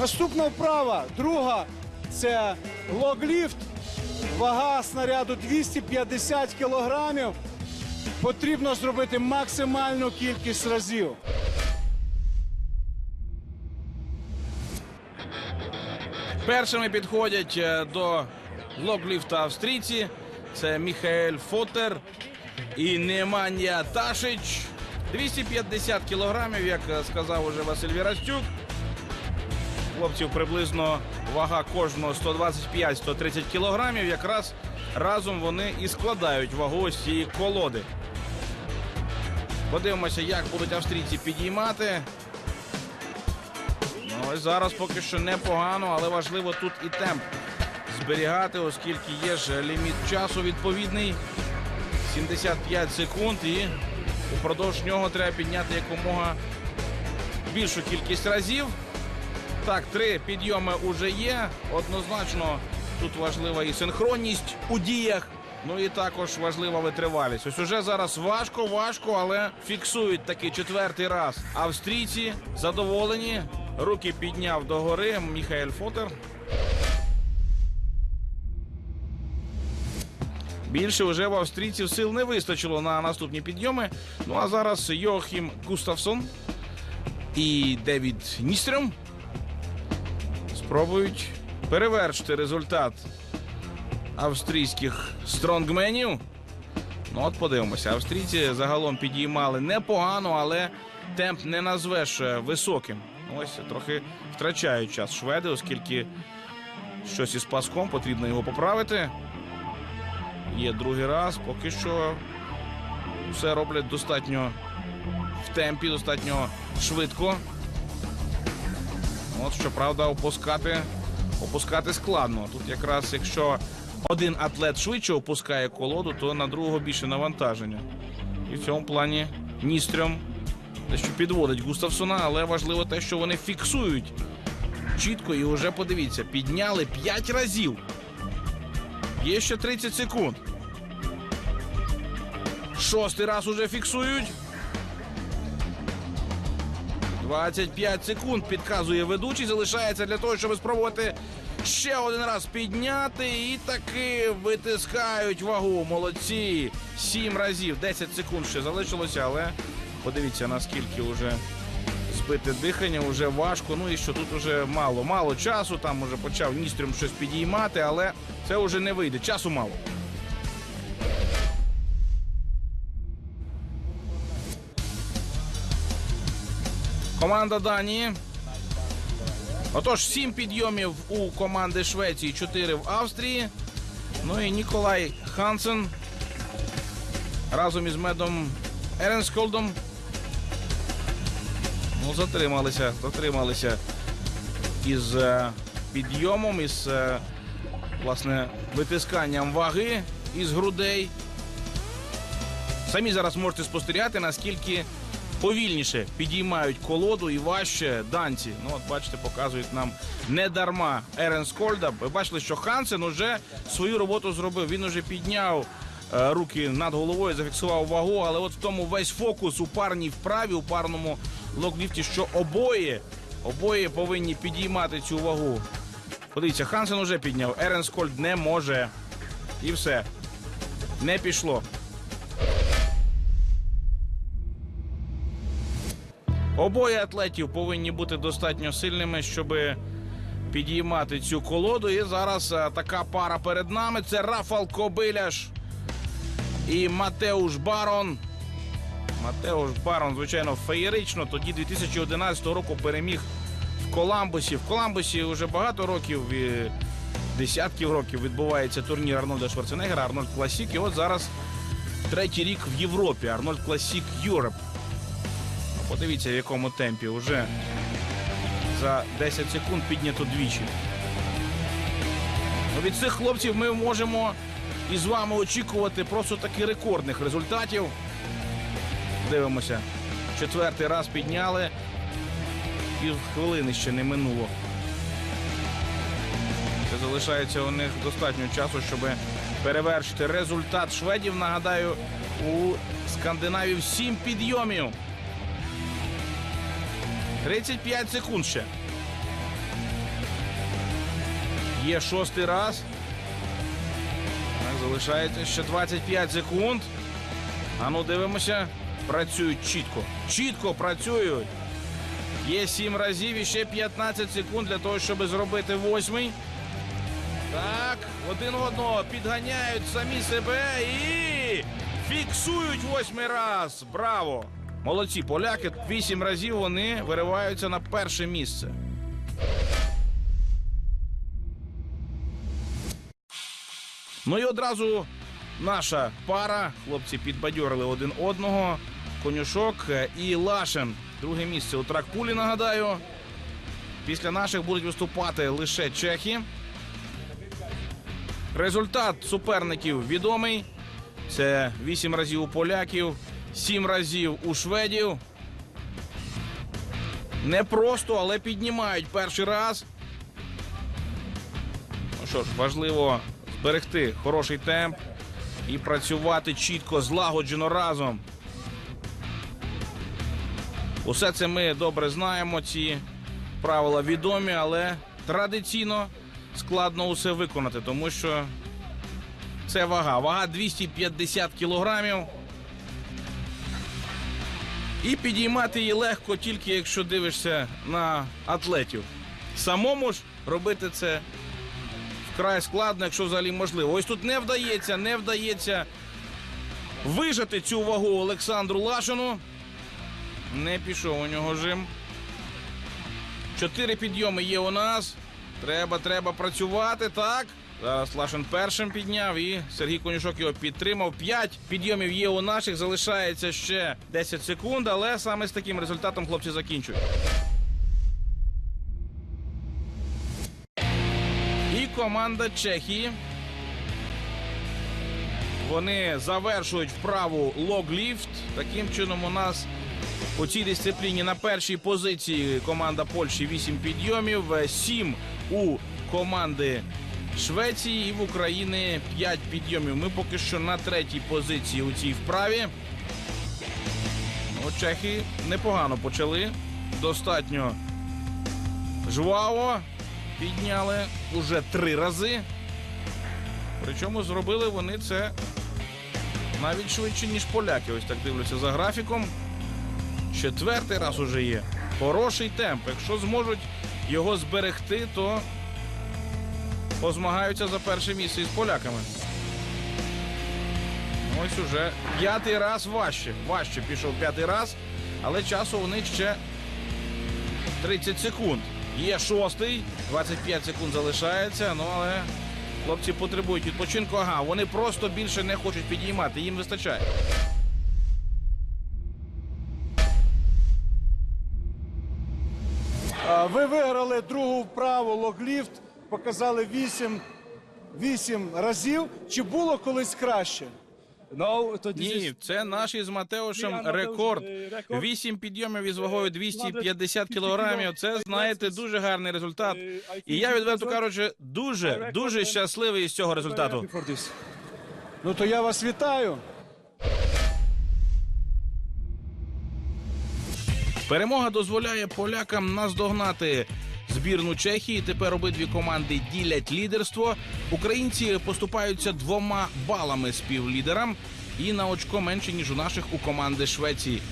Наступна вправа, друга це логліфт. Вага снаряду 250 кілограмів. Потрібно зробити максимальну кількість разів. Першими підходять е, до локліфта австрійці. Це Міхаель Фотер і Неманія Ташич. 250 кілограмів, як е, сказав уже Василь Вірастюк. Хлопців приблизно вага кожного 125-130 кілограмів. Якраз разом вони і складають вагу ось цієї колоди. Подивимося, як будуть австрійці підіймати. Ну, ось зараз поки що непогано, але важливо тут і темп зберігати, оскільки є ж ліміт часу відповідний 75 секунд, і упродовж нього треба підняти якомога більшу кількість разів. Так, три підйоми уже є. Однозначно тут важлива і синхронність у діях. Ну і також важлива витривалість. Ось уже зараз важко, важко, але фіксують таки четвертий раз. Австрійці задоволені. Руки підняв догори Міхаель Фотер. Більше вже в австрійців сил не вистачило на наступні підйоми. Ну а зараз Йохім Густавсон і Девід Ністрем спробують перевершити результат австрійських стронгменів. Ну, от подивимося. Австрійці загалом підіймали непогано, але темп не назвеш е, високим. Ось трохи втрачають час шведи, оскільки щось із паском потрібно його поправити. Є другий раз. Поки що все роблять достатньо в темпі, достатньо швидко. От щоправда, опускати, опускати складно. Тут якраз якщо один атлет швидше опускає колоду, то на другого більше навантаження. І в цьому плані Ністрьом дещо підводить Густавсона, але важливо те, що вони фіксують чітко і вже подивіться, підняли 5 разів. Є ще 30 секунд. Шостий раз уже фіксують. 25 секунд підказує ведучий. Залишається для того, щоб спробувати ще один раз підняти. І таки витискають вагу. Молодці. Сім разів. 10 секунд ще залишилося, але подивіться, наскільки вже збите дихання, вже важко. Ну і що тут вже мало. Мало часу. Там уже почав Ністрюм щось підіймати, але це вже не вийде. Часу мало. Команда Данії. Отож, сім підйомів у команди Швеції, чотири в Австрії. Ну і Ніколай Хансен разом із медом Еренсколдом. Ну, затрималися, затрималися із е, підйомом, із е, власне витисканням ваги із грудей. Самі зараз можете спостерігати, наскільки повільніше підіймають колоду і важче данці. Ну, от бачите, показують нам не дарма Ерен Скольда. Ви бачили, що Хансен уже свою роботу зробив. Він уже підняв е, руки над головою, зафіксував вагу, але от в тому весь фокус у парній вправі, у парному локліфті, що обоє, обоє повинні підіймати цю вагу. Подивіться, Хансен уже підняв, Ерен Скольд не може. І все. Не пішло. Обоє атлетів повинні бути достатньо сильними, щоб підіймати цю колоду. І зараз е, така пара перед нами. Це Рафал Кобиляш і Матеуш Барон. Матеуш Барон, звичайно, феєрично. Тоді 2011 року переміг в Коламбусі. В Коламбусі вже багато років, десятків років відбувається турнір Арнольда Шварценеггера, Арнольд Класік. І от зараз третій рік в Європі. Арнольд Класік Юреп. Подивіться, в якому темпі вже за 10 секунд піднято двічі. Ну, Від цих хлопців ми можемо і з вами очікувати просто таки рекордних результатів. Дивимося. Четвертий раз підняли. Пів хвилини ще не минуло. Це залишається у них достатньо часу, щоб перевершити результат шведів. Нагадаю, у скандинавів 7 підйомів. 35 секунд ще. Є шостий раз. Так, залишається ще 25 секунд. А ну дивимося. Працюють чітко. Чітко працюють. Є 7 разів і ще 15 секунд для того, щоб зробити восьмий. Так, один одного підганяють самі себе і фіксують восьмий раз. Браво! Молодці поляки. Вісім разів вони вириваються на перше місце. Ну і одразу наша пара. Хлопці підбадьорили один одного. Конюшок е, і Лашин. Друге місце у тракпулі, нагадаю. Після наших будуть виступати лише чехи. Результат суперників відомий. Це 8 разів у поляків, 7 разів у шведів. Не просто, але піднімають перший раз. Ну що ж, важливо зберегти хороший темп і працювати чітко, злагоджено разом. Усе це ми добре знаємо. Ці правила відомі, але традиційно складно усе виконати, тому що це вага. Вага 250 кілограмів. І підіймати її легко тільки якщо дивишся на атлетів. Самому ж робити це вкрай складно, якщо взагалі можливо. Ось тут не вдається, не вдається вижати цю вагу Олександру Лашину. Не пішов у нього жим. Чотири підйоми є у нас. Треба, треба працювати. Так. Зараз Лашин першим підняв і Сергій Конюшок його підтримав. П'ять підйомів є у наших. Залишається ще 10 секунд, але саме з таким результатом хлопці закінчують. І команда Чехії. Вони завершують вправу логліфт. Таким чином, у нас у цій дисципліні на першій позиції команда Польщі 8 підйомів, 7 у команди Швеції і в Україні 5 підйомів. Ми поки що на третій позиції у цій вправі. Ну, чехи непогано почали. Достатньо жваво. Підняли уже три рази. Причому зробили вони це навіть швидше, ніж поляки. Ось так дивлюся за графіком. Четвертий раз уже є. Хороший темп. Якщо зможуть його зберегти, то позмагаються за перше місце із поляками. Ось уже п'ятий раз важче. Важче пішов п'ятий раз, але часу у них ще 30 секунд. Є шостий, 25 секунд залишається, ну але хлопці потребують відпочинку. Ага, вони просто більше не хочуть підіймати, їм вистачає. Ви виграли другу вправу логліфт, показали 8, 8 разів. Чи було колись краще? To Ні, це наш із Матеушем рекорд. е. Вісім підйомів із вагою 250 кілограмів. Це знаєте дуже гарний результат. І я відверто кажучи, дуже дуже щасливий із цього результату. Ну то я вас вітаю. Перемога дозволяє полякам наздогнати збірну Чехії. Тепер обидві команди ділять лідерство. Українці поступаються двома балами співлідерам і на очко менше ніж у наших у команди Швеції.